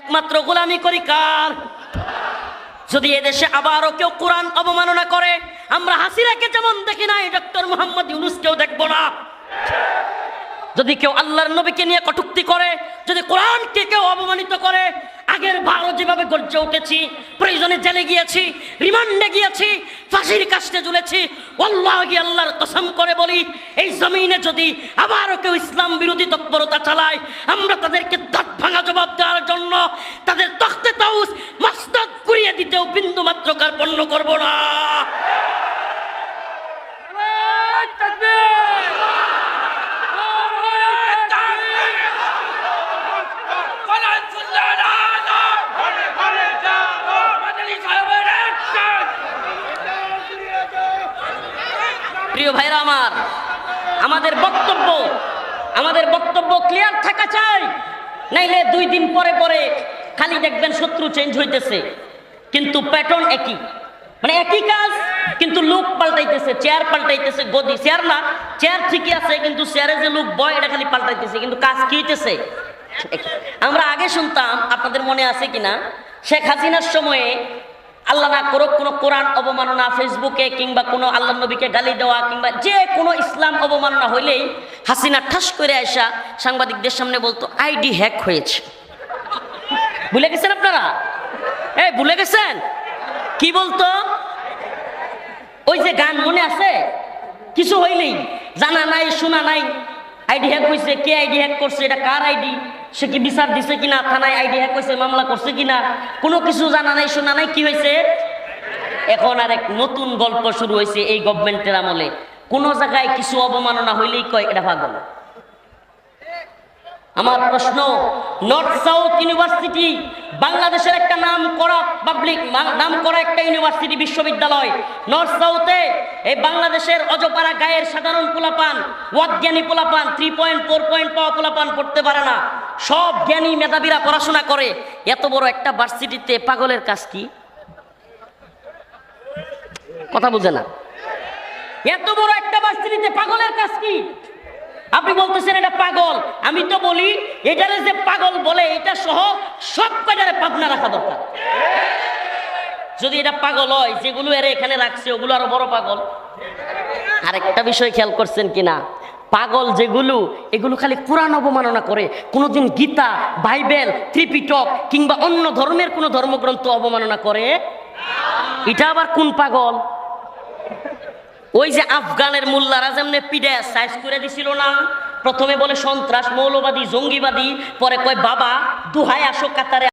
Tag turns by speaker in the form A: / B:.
A: একমাত্র গোলামি করি কার? যদি এদেশে আবারও কেউ কোরআন অবমাননা করে, আমরা হাসিনাকে যেমন দেখি নাই, ডক্টর মোহাম্মদ ইউনুসকেও দেখব না। যদি কেউ আল্লাহর নবীকে নিয়ে কটুক্তি করে, যদি কোরআনকে কেউ অবমানিত করে, আগের বারো যেভাবে গর্জে উঠেছি, প্রয়োজনে জেলে গিয়েছি, রিমান্ডে গিয়েছি, ফাঁসির কাস্টে ঝুলেছি আল্লাহি আল্লাহর কসম করে বলি, এই জমিনে যদি আবারও কেউ ইসলাম বিরোধী তৎপরতা চালায়, আমরা তাদেরকে ভাঙা জবাব দেওয়ার জন্য তাদের তখতে তাউস মস্তক কুড়িয়ে দিতেও বিন্দু মাত্র কার্পণ্য করব না। প্রিয় ভাইরা আমার, আমাদের বক্তব্য আমাদের বক্তব্য ক্লিয়ার থাকা চাই। নাইলে দুই দিন পরে পরে খালি দেখবেন শত্রু চেঞ্জ হইতেছে। কিন্তু প্যাটার্ন একই। মানে একই কাজ, কিন্তু লোক পাল্টাইতেছে চেয়ার পাল্টাইতেছে, গদি। চেয়ার না চেয়ার ঠিকই আছে, কিন্তু চেয়ারে যে লোক বয়, এটা খালি পাল্টাইতেছে, কিন্তু কাজ কি আমরা আগে শুনতাম, আপনাদের মনে আছে কিনা? শেখ হাসিনার সময়ে আল্লাহ না করুক কোনো কোরআন অবমাননা ফেসবুকে কিংবা কোনো আল্লাহ নবীকে গালি দেওয়া কিংবা যে কোনো ইসলাম অবমাননা হইলেই হাসিনা ঠাস করে আসা সাংবাদিকদের সামনে বলতো আইডি হ্যাক হয়েছে। ভুলে গেছেন আপনারা? এই, ভুলে গেছেন? কি বলতো? ওই যে গান মনে আছে? কিছু হইলেই, জানা নাই, শোনা নাই, আইডি হ্যাক হয়েছে কে আইডি হ্যাক করছে, এটা কার আইডি? সে কি বিচার দিছে কিনা, থানায় আইডি হ্যাক হয়েছে মামলা করছে কিনা? কোনো কিছু জানা নাই, শোনা নাই, কি হয়েছে এখন আর এক নতুন গল্প শুরু হয়েছে এই গভর্নমেন্টের আমলে। কোনো জায়গায় কিছু অবমাননা হইলেই কয়, এটা পাগল। আমার প্রশ্ন নর্থ সাউথ ইউনিভার্সিটি বাংলাদেশের একটা নাম করা পাবলিক নাম করা একটা ইউনিভার্সিটি বিশ্ববিদ্যালয়। নর্থ সাউথে এই বাংলাদেশের অজপাড়া গায়ের সাধারণ পোলাপান, অজ্ঞানী পোলাপান থ্রি পয়েন্ট ফোর পয়েন্ট পাওয়া পোলাপান পড়তে পারে না। সব জ্ঞানী মেধাবীরা পড়াশোনা করে। এত বড় একটা ভার্সিটিতে পাগলের কাজ কি? কথা বুঝে না। এত বড় একটা ভার্সিটিতে পাগলের কাজ কি? আপনি বলতেছেন এটা পাগল। আমি তো বলি, এটারে যে পাগল বলে, এটা সহ সব কয়টারে পাবনা রাখা দরকার? যদি এটা পাগল হয়, যেগুলো এরা এখানে রাখছে, ওগুলো আরও বড় পাগল। আরেকটা বিষয় খেয়াল করছেন কিনা? পাগল যেগুলো, এগুলো খালি কোরআন অবমাননা করে। কোনোদিন গীতা, বাইবেল, ত্রিপিটক কিংবা অন্য ধর্মের কোনো ধর্মগ্রন্থ অবমাননা করে। এটা আবার কোন পাগল? ওই যে আফগানের মোল্লারা যেমনি পিডে সাইজ করে দিছিল না, প্রথমে বলে সন্ত্রাস, মৌলবাদী, জঙ্গিবাদী, পরে কয়, বাবা, দুহায় আসো কাতারে